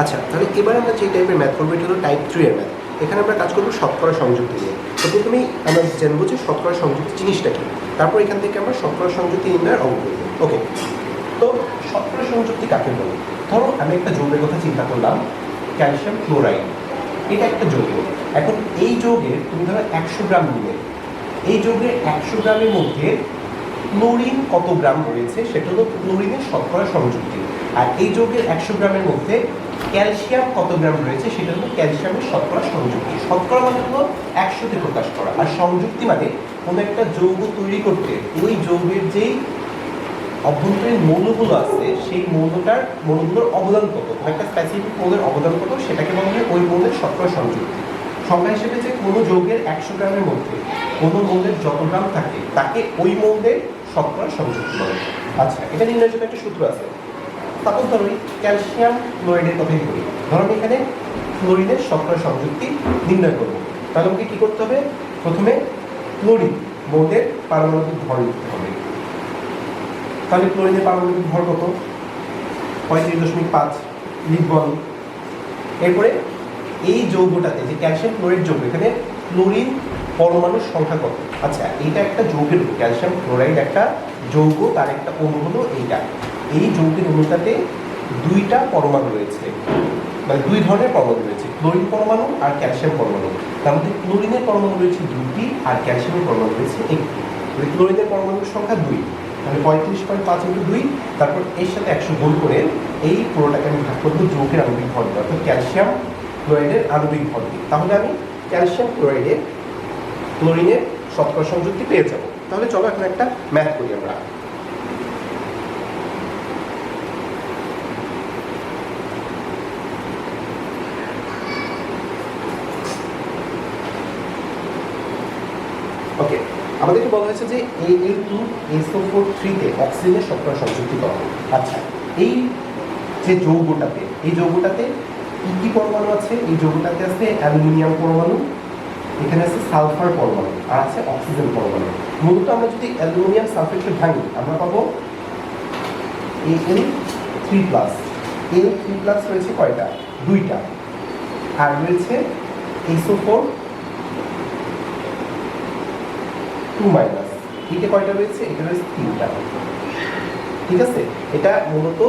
আচ্ছা তাহলে এবার আমরা যে টাইপের ম্যাথ করব, এটা হলো টাইপ থ্রি এর ম্যাথ এখানে আমরা কাজ করব শতকরা সংযুক্তি নিয়ে। তো প্রথমেই আমরা জানব যে শতকরা সংযুক্তি জিনিসটা কি। তারপর এখান থেকে আমরা শতকরা সংযুক্তি নির্ণয়ের অঙ্ক ওকে তো শতকরা সংযুক্তি কাকে বলে? ধরো আমি একটা যৌগের কথা চিন্তা করলাম, ক্যালসিয়াম ক্লোরাইড। এটা একটা যৌগ। এখন এই যৌগের তুমি ধরো একশো গ্রাম নিলে। এই যৌগের একশো গ্রামের মধ্যে ক্লোরিন কত গ্রাম রয়েছে? সেটা হলো ক্লোরিনের শতকরা সংযুক্তি। আর এই যৌগের একশো গ্রামের মধ্যে ক্যালসিয়াম কত গ্রাম রয়েছে সেটা হলো ক্যালসিয়ামের শতকরা সংযুক্তি। শতকরা মানে হলো একশোতে প্রকাশ করা। আর সংযুক্তি মানে কোনো একটা যৌগ তৈরি করতে, ওই যৌগের যেই অভ্যন্তরীণ মৌলগুলো আছে, সেই মৌলটার, মৌলগুলোর অবদান কত? একটা স্পেসিফিক মৌলের অবদান কত? সেটাকে বলা হয় ওই মৌলের শতকরা সংযুক্তি। সংজ্ঞা হিসেবে যে কোনো যৌগের একশো গ্রামের মধ্যে কোনো মৌলের যত গ্রাম থাকে, তাকে ওই মৌলের শতকরা সংযুক্তি বলে আচ্ছা এটা নির্ণয়ের জন্য একটা সূত্র আছে। সাপোজ ধরো ক্যালসিয়াম ক্লোরাইডের কথাই বলি ধরো এখানে ক্লোরিনের শতকরা সংযুক্তি নির্ণয় করব। তাহলে আমাকে কী করতে হবে? প্রথমে ক্লোরিন, মৌলের পারমাণবিক ভর লিখতে হবে। তাহলে ক্লোরিনের পারমাণবিক ভর কত? পঁয়ত্রিশ দশমিক পাঁচ লিখব এরপরে এই যৌগটাতে যে ক্যালসিয়াম ক্লোরাইড যৌগ, এখানে ক্লোরিন পরমাণুর সংখ্যা কত? আচ্ছা এটা একটা যৌগের। ক্যালসিয়াম ক্লোরাইড একটা যৌগ, তার একটা অণু হলো এইটা। এই যৌগের অণুটাতে দুইটা পরমাণু রয়েছে। মানে দুই ধরনের পরমাণু রয়েছে, ক্লোরিন পরমাণু আর ক্যালসিয়াম পরমাণু। তার মধ্যে ক্লোরিনের পরমাণু রয়েছে দুটি আর ক্যালসিয়ামের পরমাণু রয়েছে একটি। ক্লোরিনের পরমাণুর সংখ্যা দুই। তাহলে পঁয়ত্রিশ পয়েন্ট পাঁচ ইন্টু দুই, তারপর এর সাথে একশো গুণ করে এই পুরোটাকে আমি ভাগ করব যৌগের আণবিক ভর দিয়ে, অর্থাৎ ক্যালসিয়াম ক্লোরাইডের আণবিক ভর দিয়ে। তাহলে আমি ক্যালসিয়াম ক্লোরাইডের ক্লোরিনের শতকরা সংযুক্তি পেয়ে যাব। তাহলে চলো এখন একটা ম্যাথ করি আমরা ওকে আমাদেরকে বলা হয়েছে যে A L two SO four থ্রিতে অক্সিজেনের শতকরা সংযুক্তি করা হবে আচ্ছা এই যে যৌগটাতে, এই যৌগটাতে কী কী পরমাণু আছে? এই যৌগটাতে আছে অ্যালুমিনিয়াম পরমাণু, এখানে আছে সালফার পরমাণু, আর আছে অক্সিজেন পরমাণু। মূলত আমরা যদি অ্যালুমিনিয়াম সালফেটকে ভাঙি, আমরা পাবো A L three plus L three plus রয়েছে কয়টা? দুইটা। আর রয়েছে এসও ফোর টু মাইনাস এটা কয়টা রয়েছে? এটা রয়েছে তিনটা। ঠিক আছে? এটা মূলত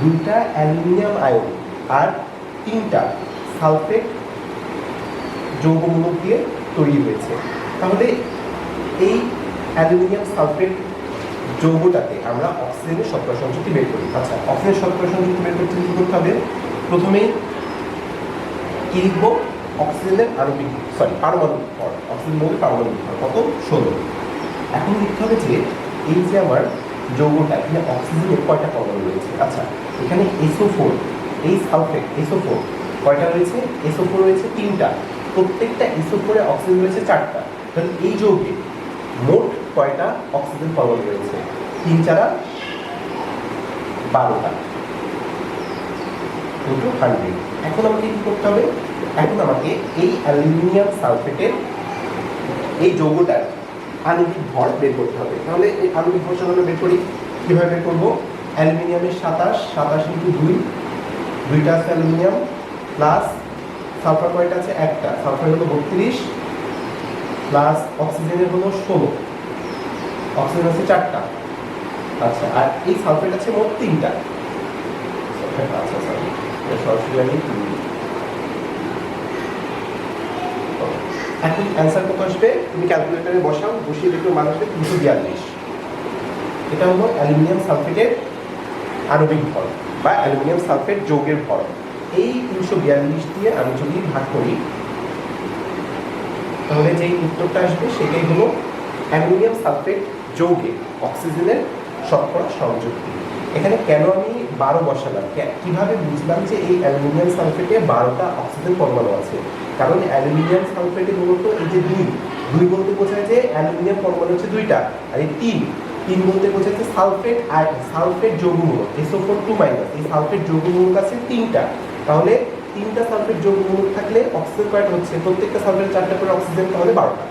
দুইটা অ্যালুমিনিয়াম আয়ন আর তিনটা সালফেট যৌগমূলক দিয়ে তৈরি হয়েছে। তাহলে এই অ্যালুমিনিয়াম সালফেট যৌগটাতে আমরা অক্সিজেনের শতকরা সংযুক্তি বের করি। আচ্ছা অক্সিজেনের শতকরা সংযুক্তি বের করতে কী করতে হবে? প্রথমেই কি লিখব? অক্সিজেনের আণবিক সরি পারমাণবিক ভর অক্সিজেন মৌলের পারমাণবিক ভর কত? ষোলো। এখন দেখতে হবে যে এই যে আমার যৌগটা, এখানে অক্সিজেনের কয়টা পরমাণু রয়েছে? আচ্ছা এখানে এসও ফোর, এই সালফেট, এসও ফোর, কয়টা রয়েছে? এসও ফোর রয়েছে তিনটা। প্রত্যেকটা এসও ফোরে অক্সিজেন রয়েছে চারটা। তাহলে এই যৌগে মোট কয়টা অক্সিজেন পরমাণু রয়েছে? তিন চারা বারোটা। ইন্টু হান্ড্রেড এখন আমাকে কি করতে হবে? এখন আমাকে এই অ্যালুমিনিয়াম সালফেটের এই যৌগটার আণবিক ভর বের করতে হবে। তাহলে এই আণবিক ভর আমরা বের করি। কীভাবে বের করব? অ্যালুমিনিয়ামের সাতাশ সাতাশ ইন্টু দুই, দুইটা আছে অ্যালুমিনিয়াম, প্লাস সালফার কয়টা আছে একটা। সালফার হলো বত্রিশ, প্লাস অক্সিজেনের হলো ষোলো। অক্সিজেন আছে চারটা। আচ্ছা আর এই সালফেট আছে মোট তিনটা। আচ্ছা সরি সরাসরি আমি তুলি। এখন অ্যান্সার কত আসবে? তুমি ক্যালকুলেটারে বসাও, বসিয়ে দেখবে মান তিনশো বিয়াল্লিশ এটা হলো অ্যালুমিনিয়াম সালফেটের আণবিক ভর বা অ্যালুমিনিয়াম সালফেট যৌগের ভর। এই তিনশো বিয়াল্লিশ দিয়ে আমি যদি ভাগ করি, তাহলে যেই উত্তরটা আসবে সেটাই হলো অ্যালুমিনিয়াম সালফেট যৌগে অক্সিজেনের শতকরা সংযুক্তি। এখানে কেন আমি বারো বসালাম কীভাবে বুঝলাম যে এই অ্যালুমিনিয়াম সালফেটে বারোটা অক্সিজেন পরমাণু আছে? কারণ অ্যালুমিনিয়াম সালফেটে মূলত এই যে দুই দুই বলতে বোঝায় যে অ্যালুমিনিয়াম পরমাণু হচ্ছে দুইটা, আর এই তিন তিন বলতে বোঝাচ্ছে সালফেট আর সালফেট যৌগমূলক এসও ফোর টু মাইনাস এই সালফেট যৌগমূলক আছে তিনটা। তাহলে তিনটা সালফেট যৌগমূলক থাকলে অক্সিজেন কয়টা হচ্ছে? প্রত্যেকটা সালফেট চারটা করে অক্সিজেন, তাহলে বারোটা।